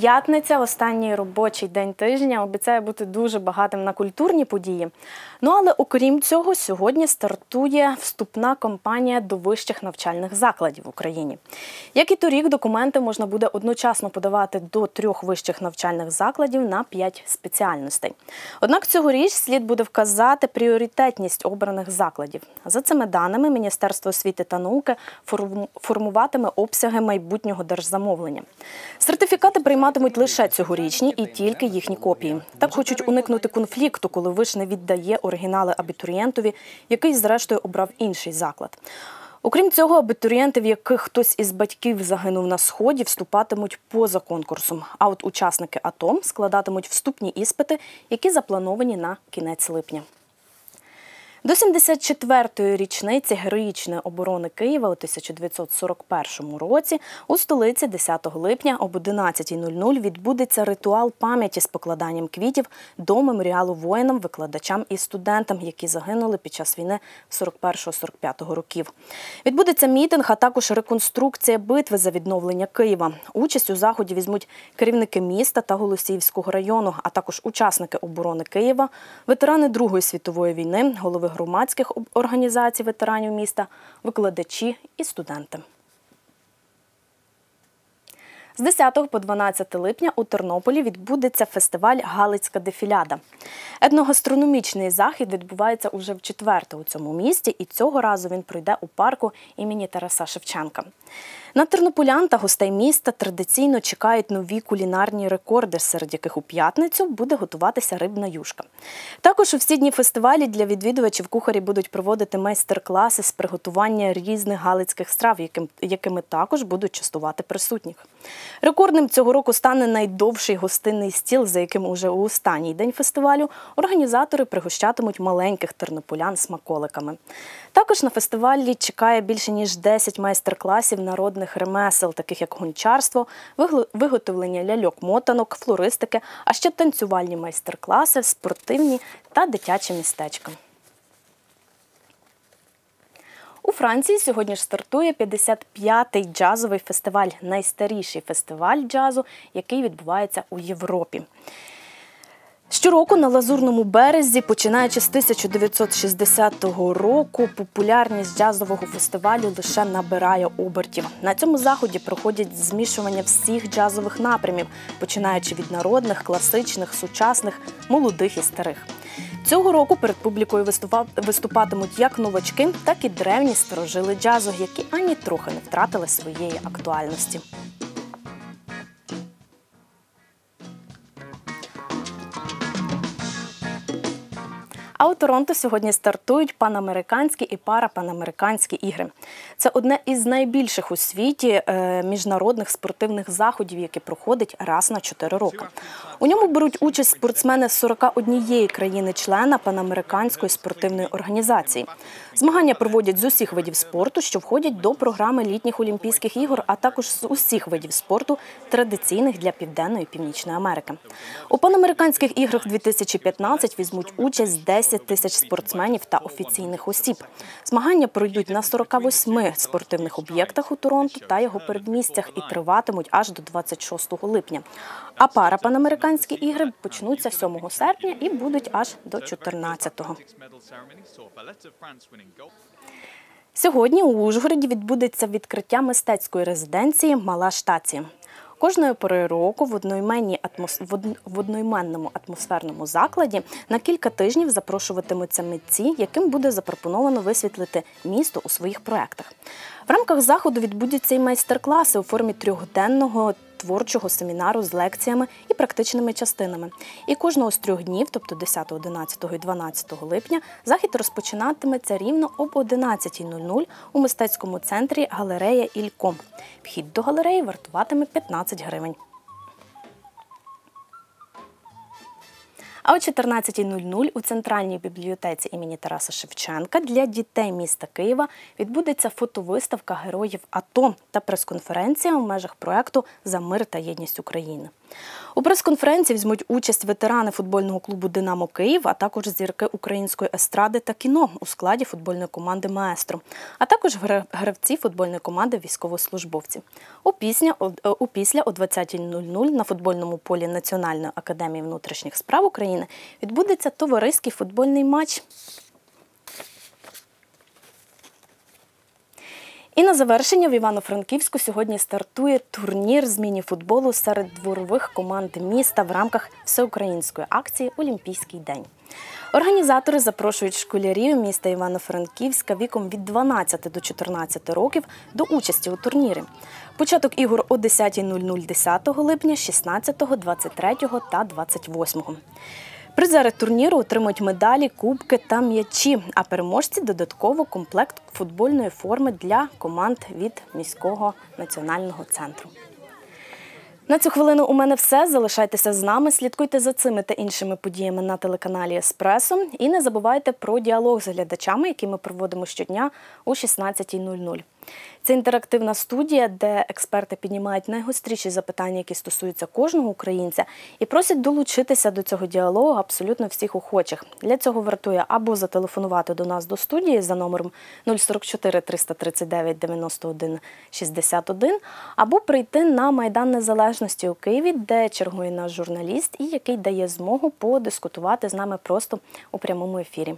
П'ятниця, останній робочий день тижня, обіцяє бути дуже багатим на культурні події. Ну але окрім цього, сьогодні стартує вступна кампанія до вищих навчальних закладів в Україні. Як і торік, документи можна буде одночасно подавати до трьох вищих навчальних закладів на п'ять спеціальностей. Однак цьогоріч слід буде вказати пріоритетність обраних закладів. За цими даними, Міністерство освіти та науки формуватиме обсяги майбутнього держзамовлення. Сертифікати прийматимуть лише цьогорічні і тільки їхні копії. Так хочуть уникнути конфлікту, коли виш не віддає оригінали абітурієнтові, який зрештою обрав інший заклад. Окрім цього, абітурієнти, в яких хтось із батьків загинув на сході, вступатимуть поза конкурсом. А от учасники АТО складатимуть вступні іспити, які заплановані на кінець липня. До 74-ї річниці героїчної оборони Києва у 1941 році у столиці 10 липня об 11.00 відбудеться ритуал пам'яті з покладанням квітів до меморіалу воїнам, викладачам і студентам, які загинули під час війни 41-45 років. Відбудеться мітинг, а також реконструкція битви за відновлення Києва. Участь у заході візьмуть керівники міста та Голосіївського району, а також учасники оборони Києва, ветерани Другої світової війни, голови громадських організацій ветеранів міста, викладачі і студенти. З 10 по 12 липня у Тернополі відбудеться фестиваль Галицька дефіляда. Етногастрономічний захід відбувається уже в четверте у цьому місті, і цього разу він пройде у парку імені Тараса Шевченка. На тернополян та гостей міста традиційно чекають нові кулінарні рекорди, серед яких у п'ятницю буде готуватися рибна юшка. Також у всі дні фестивалі для відвідувачів кухарі будуть проводити майстер-класи з приготування різних галицьких страв, якими також будуть частувати присутніх. Рекордним цього року стане найдовший гостинний стіл, за яким уже у останній день фестивалю організатори пригощатимуть маленьких тернополян смаколиками. Також на фестивалі чекає більше ніж 10 майстер-класів народних ремесел, таких як гончарство, виготовлення ляльок-мотанок, флористики, а ще танцювальні майстер-класи, спортивні та дитячі містечка. У Франції сьогодні ж стартує 55-й джазовий фестиваль, найстаріший фестиваль джазу, який відбувається у Європі. Щороку на Лазурному березі, починаючи з 1960 року, популярність джазового фестивалю лише набирає обертів. На цьому заході проходять змішування всіх джазових напрямів, починаючи від народних, класичних, сучасних, молодих і старих. Цього року перед публікою виступа- виступатимуть як новачки, так і древні старожили джазу, які ані трохи не втратили своєї актуальності. А у Торонто сьогодні стартують панамериканські і парапанамериканські ігри. Це одне із найбільших у світі е, міжнародних спортивних заходів, які проходить раз на 4 роки. У ньому беруть участь спортсмени з 41 країни-члена панамериканської спортивної організації. Змагання проводять з усіх видів спорту, що входять до програми літніх Олімпійських ігор, а також з усіх видів спорту, традиційних для Південної і Північної Америки. У панамериканських іграх 2015 візьмуть участь 10 тисяч спортсменів та офіційних осіб. Змагання пройдуть на 48 спортивних об'єктах у Торонто та його передмістях і триватимуть аж до 26 липня. А парапанамериканські ігри почнуться 7 серпня і будуть аж до 14-го. medal ceremony saw Valletta France winning gold. Сьогодні у Ужгороді відбудеться відкриття мистецької резиденції Мала штація. Кожної пори року в одноіменній атмос... в одноіменному атмосферному закладі на кілька тижнів запрошуватимуться митці, яким буде запропоновано висвітлити місто у своїх проектах. В рамках заходу відбудуться і майстер-класи у формі трьохденного творчого семінару з лекціями і практичними частинами. І кожного з трьох днів, тобто 10, 11 і 12 липня, захід розпочинатиметься рівно об 11.00 у мистецькому центрі галерея Ілько. Вхід до галереї вартуватиме 15 гривень. А о 14.00 у центральній бібліотеці імені Тараса Шевченка для дітей міста Києва відбудеться фотовиставка героїв АТО та прес-конференція у межах проекту За мир та єдність України. У прес-конференції візьмуть участь ветерани футбольного клубу Динамо Київ, а також зірки української естради та кіно у складі футбольної команди Маестро, а також гравці футбольної команди військовослужбовці. У пісня о- о 20.00 на футбольному полі Національної академії внутрішніх справ України відбудеться товариський футбольний матч. І на завершення в Івано-Франківську сьогодні стартує турнір з міні-футболу серед дворових команд міста в рамках всеукраїнської акції Олімпійський день. Організатори запрошують школярів міста Івано-Франківська віком від 12 до 14 років до участі у турнірі. Початок ігор о 10.00 10 липня, 16, 23 та 28. Призери турніру отримують медалі, кубки та м'ячі, а переможці додатково комплект футбольної форми для команд від міського національного центру. На цю хвилину у мене все. Залишайтеся з нами, слідкуйте за цими та іншими подіями на телеканалі Еспресо. І не забувайте про діалог з глядачами, який ми проводимо щодня о 16.00. Це інтерактивна студія, де експерти піднімають найгостріші запитання, які стосуються кожного українця, і просять долучитися до цього діалогу абсолютно всіх охочих. Для цього вартує або зателефонувати до нас до студії за номером 044 339 91 61, або прийти на Майдан Незалежності у Києві, де чергує наш журналіст і який дає змогу подискутувати з нами просто у прямому ефірі.